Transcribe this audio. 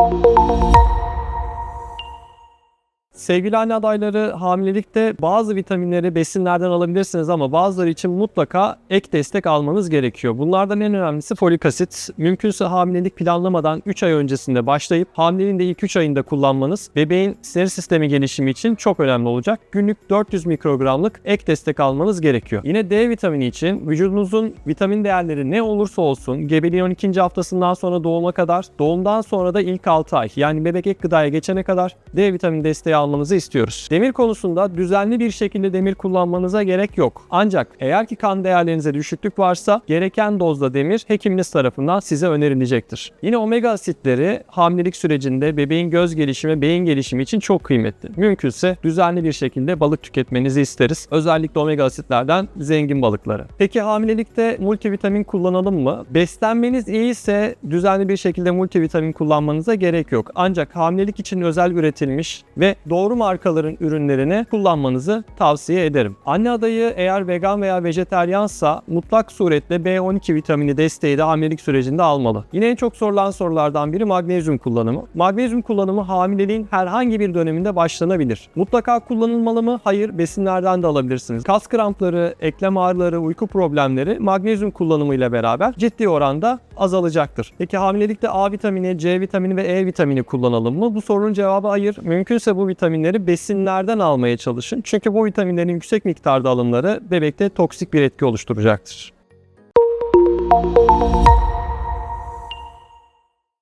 Thank you. Sevgili anne adayları hamilelikte bazı vitaminleri besinlerden alabilirsiniz ama bazıları için mutlaka ek destek almanız gerekiyor. Bunlardan en önemlisi folik asit. Mümkünse hamilelik planlamadan 3 ay öncesinde başlayıp hamileliğin de ilk 3 ayında kullanmanız bebeğin sinir sistemi gelişimi için çok önemli olacak. Günlük 400 mikrogramlık ek destek almanız gerekiyor. Yine D vitamini için vücudunuzun vitamin değerleri ne olursa olsun gebeliğin 12. haftasından sonra doğuma kadar, doğumdan sonra da ilk 6 ay yani bebek ek gıdaya geçene kadar D vitamini desteği almanızı istiyoruz. Demir konusunda düzenli bir şekilde demir kullanmanıza gerek yok. Ancak eğer ki kan değerlerinize düşüklük varsa gereken dozda demir hekiminiz tarafından size önerilecektir. Yine omega asitleri hamilelik sürecinde bebeğin göz gelişimi, beyin gelişimi için çok kıymetli. Mümkünse düzenli bir şekilde balık tüketmenizi isteriz. Özellikle omega asitlerden zengin balıkları. Peki hamilelikte multivitamin kullanalım mı? Beslenmeniz iyiyse düzenli bir şekilde multivitamin kullanmanıza gerek yok. Ancak hamilelik için özel üretilmiş ve doğru markaların ürünlerini kullanmanızı tavsiye ederim. Anne adayı eğer vegan veya vejeteryansa mutlak suretle B12 vitamini desteği de hamilelik sürecinde almalı. Yine en çok sorulan sorulardan biri magnezyum kullanımı. Magnezyum kullanımı hamileliğin herhangi bir döneminde başlanabilir. Mutlaka kullanılmalı mı? Hayır, besinlerden de alabilirsiniz. Kas krampları, eklem ağrıları, uyku problemleri magnezyum kullanımı ile beraber ciddi oranda azalacaktır. Peki hamilelikte A vitamini, C vitamini ve E vitamini kullanalım mı? Bu sorunun cevabı hayır. Mümkünse bu vitaminleri besinlerden almaya çalışın. Çünkü bu vitaminlerin yüksek miktarda alımları bebekte toksik bir etki oluşturacaktır.